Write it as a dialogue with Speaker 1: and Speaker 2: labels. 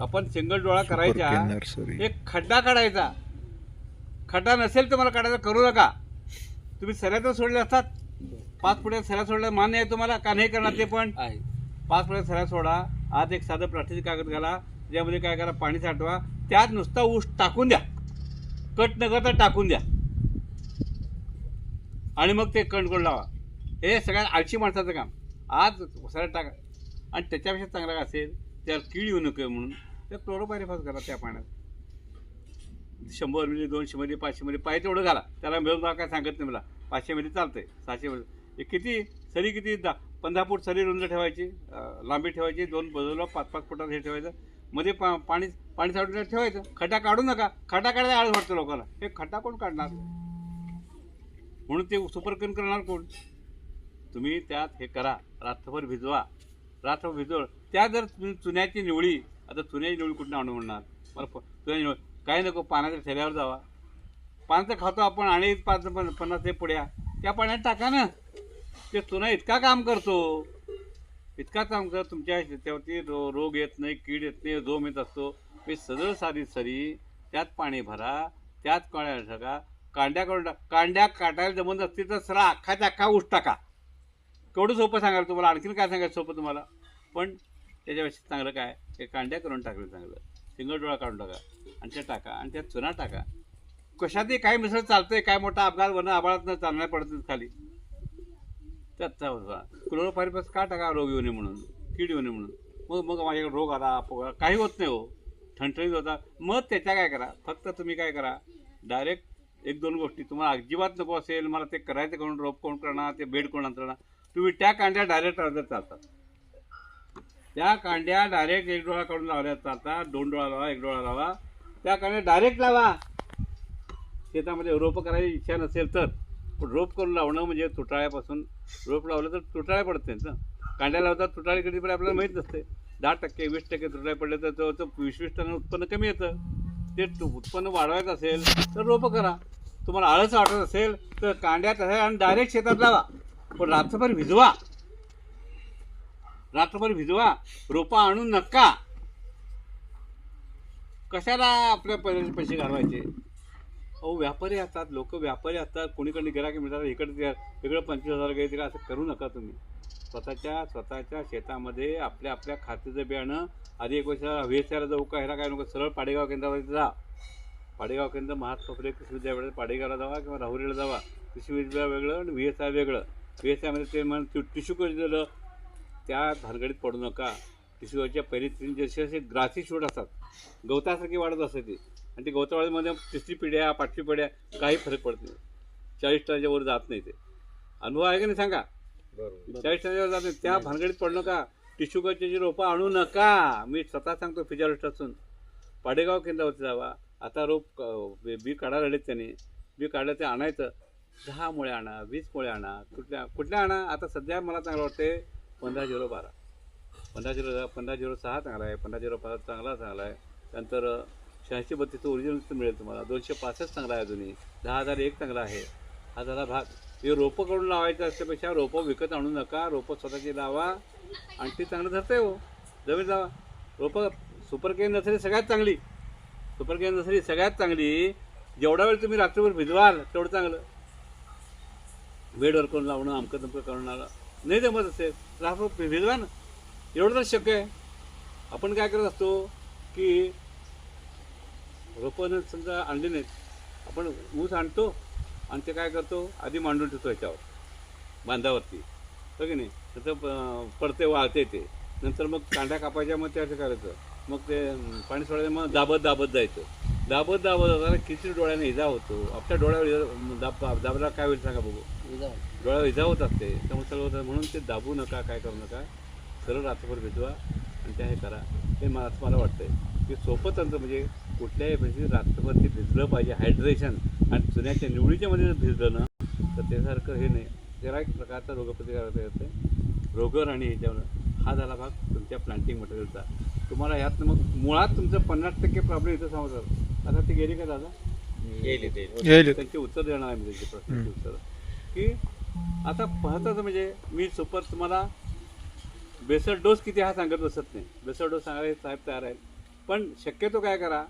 Speaker 1: आपण सिंगल डोळा
Speaker 2: nursery.
Speaker 1: एक खड्डा काढायचा. खड्डा नसेल तर मला काढायचा करू नका. तुम्ही सऱ्या तर सोडले असतात. पाच पुढे सऱ्या सोडल्या मान्य आहे तुम्हाला का नाही करणार ते पण?
Speaker 3: आहे.
Speaker 1: पाच पुढे सऱ्या सोडा. आज एक साधं प्लास्टिक कागद घाला. त्यामध्ये काय करा पाणी साठवा. त्यात नुसता ऊस टाकून द्या. कट न करता टाकून द्या. आणि मग ते कणकोण लावा. हे सगळ्यात आळशी माणसाचं काम. आज सऱ्या टाका. आणि त्याच्यापेक्षा चांगलं असेल त्याला कीड येऊ नये म्हणून. तर क्लोरोपायरीफॉस घाला त्या पाण्यात. शंभर मिली दोनशे पाचशेमध्ये पाचशे मध्ये पाहिजे तेवढं घाला. त्याला मिळून काय सांगत नाही मला. पाचशे मध्ये चालतंय सहाशे मध्ये किती सरी किती दहा पंधरा फूट सरी रुंद ठेवायची लांबी ठेवायची दोन बाजूला पाच पाच फुटात हे ठेवायचं. मध्ये पा पाणी पाणी साठवून ठेवायचं. खड्डा काढू नका. खड्डा काढायला आळ वाटतं लोकांना. हे खड्डा कोण काढणार? म्हणून ते सुपरकन करणार कोण? तुम्ही त्यात हे करा. रात्रभर भिजवा. रात्रभर भिजवळ त्या जर चुन्याची निवळी आता चुन्याची निवळी कुठून आणू म्हणणार? मला प- चुन्याची काही नको पाण्याच्या ठेल्यावर जावा. पाण्याचं खातो आपण आणि पाच पन्नास ते पुड्या त्या पाण्यात टाका ना. ते चुना इतका काम करतो. इतका काम कर तुमच्या शेतावरती रो रोग येत नाही कीड येत नाही जोम येत असतो. ते सदळ साधी सरी त्यात पाणी भरा त्यात काळ्या टाका कांड्या करून टाका कांड्या काटायला जमत असतील तर सरळ अख्खाच्या अख्खा ऊस टाका. केवढं सोपं सांगाल तुम्हाला? आणखीन काय सांगायचं सोपं तुम्हाला? पण त्याच्यापेक्षा चांगलं काय? ते कांड्या करून टाकलं चांगलं. सिंगल डोळा काढून टाका. आणि ते टाका. आणि त्यात चुना टाका. कशातही काय मिसळ चालतंय काय मोठा अपघात वरनं आबाळात चालणार पडत खाली. त्यात क्लोरोफायरिपस का टाका? रोग येऊ नये म्हणून. कीड येऊ नये म्हणून. मग मग माझ्याकडे रोग आला अपघात काही होत नाही हो. ठणठणीत होता. मग त्याच्या काय करा? फक्त तुम्ही काय करा? डायरेक्ट एक दोन गोष्टी. तुम्हाला अजिबात नको असेल. मला ते करायचं कोण? रोप कोण करणार? ते बेड कोण आणणार? तुम्ही त्या कांड्या डायरेक्ट अर्धर चालतात. त्या कांड्या डायरेक्ट एक डोळा काढून लावल्या जातात. दोन डोळा लावा एक डोळा लावा. त्या कांड्या डायरेक्ट लावा. शेतामध्ये रोप करायची इच्छा नसेल तर. पण रोप करून लावणं म्हणजे तुटाळ्यापासून रोप लावलं तर तुटाळ्या पडते ना. कांड्या लावतात तुटाळे कधी पण आपल्याला माहीत नसते. दहा टक्के वीस टक्के तुटाळे पडले तर तो वीस वीस टक्के उत्पन्न कमी येतं. ते उत्पन्न वाढवायचं असेल तर रोपं करा. तुम्हाला आळस वाटत असेल तर कांड्यात आहे आणि डायरेक्ट शेतात लावा. पण रात्रभर भिजवा. रात्रभर भिजवा रोपा आणू नका. कशाला आपल्या पैसे पैसे घालवायचे? अहो व्यापारी असतात लोक व्यापारी असतात कोणीकडे गिराकी मिळतात इकडे ते- इकडे पंचवीस हजार काही तिला असं करू नका तुम्ही. स्वतःच्या स्वतःच्या शेतामध्ये आपल्या आपल्या खात्याचं बियाणं आधी एक वर्ष व्हीएसआयला जाऊ का ह्याला काय नको सरळ पाडेगाव केंद्रावरती जा. पाडेगाव केंद्र महात्मा फुले कृषी विद्यापीठात पाडेगावला जावा किंवा राहुरीला जावा. कृषी विद्यापीठ वेगळं आणि व्ही एस आय वेगळं. व्ही एस आयमध्ये ते म्हणून टिश्यू कधी दिलं? त्या भानगडीत पडू नका. टिश्यूच्या पहिली तीन जसे असे ग्रासी शूट असतात. गवतासारखी वाढत असते ती. आणि ते गवतावाडीमध्ये तिसरी पिढ्या पाचवी पिढ्या काही फरक पडत नाही. चाळीस टनाच्या वर जात नाही ते. अनुभव आहे का नाही सांगा? चाळीस टनाच्या वर जात नाही. त्या भानगडीत पडू नका. कल्चरची रोपं आणू नका. मी स्वतः सांगतो फिजारिस्ट असून पाडेगाव केंद्रावरती जावा. आता रोप बी काढायला लागलेत त्याने. बी काढलं ते आणायचं. दहा मुळे आणा वीस मुळे आणा कुठल्या कुठल्या आणा. आता सध्या मला चांगलं वाटते पंधरा झिरो बारा. पंधरा झिरो पंधरा झिरो सहा चांगला आहे पंधरा झिरो पाच चांगला चांगला आहे त्यानंतर शहाऐंशी बत्तीसचं ओरिजिनल मिळेल तुम्हाला. दोनशे पासष्ट चांगला आहे अजूनही. दहा हजार एक चांगला आहे. हा झाला भाग. हे रोपं करून लावायचं असल्यापेक्षा रोपं विकत आणू नका. रोपं स्वतःची लावा. आणि ती चांगलं धरते हो. जमीन लावा रोपं सुपर केन नर्सरी सगळ्यात चांगली. सुपर केन नर्सरी सगळ्यात चांगली. जेवढा वेळ तुम्ही रात्रभर भिजवाल तेवढं चांगलं. बेडवर करून लावणं अमकं तमकं करून लावणं नाही जमत असेल रात्रभर भिजवा ना. एवढं तर शक्य आहे. आपण काय करत असतो की रोपं समजा आणली नाहीत आपण ऊस आणतो आणि ते काय करतो? आधी मांडून ठेवतो याच्यावर बांधावरती. हो की नाही? नंतर पडते वाळते ते. नंतर मग कांड्या कापायच्या मग त्याचं करायचं. मग ते पाणी सोडायचं मग दाबत दाबत जायचं. दाबत दाबत जाताना किती डोळ्याने इजा होतो. आपल्या डोळ्यावर दाब दाबला काय होईल सांगा बघू. डोळ्यावर इजा होत असते त्यामुळे सगळं होतं म्हणून ते दाबू नका काय करू नका. सरळ रात्रभर भिजवा आणि त्या हे करा. हे मला असं मला वाटतंय. की सोपं तंत्र म्हणजे कुठल्याही म्हणजे रात्रभर ते भिजलं पाहिजे. हायड्रेशन आणि चुन्याच्या निवडीच्या मध्ये जर भिजलं ना तर त्यासारखं हे नाही. जरा एक प्रकारचा रोगप्रतिकार येते रोगर आणि ह्याच्यावर हा झाला भाग तुमच्या प्लांटिंग मटेरियलचा तुम्हाला यातनं मग मुळात तुमचं पन्नास टक्के प्रॉब्लेम इथं समजतात आता ते गेले का दादा?
Speaker 2: येईल
Speaker 1: त्यांचे उत्तर देणार आहे मी त्यांचे प्रश्नाचे उत्तर. की आता पाहताच म्हणजे मी सुपर तुम्हाला बेसर डोस किती हा सांगत बसत नाही. बेसर डोस सांगायला साहेब तयार आहेत. पण शक्यतो काय करा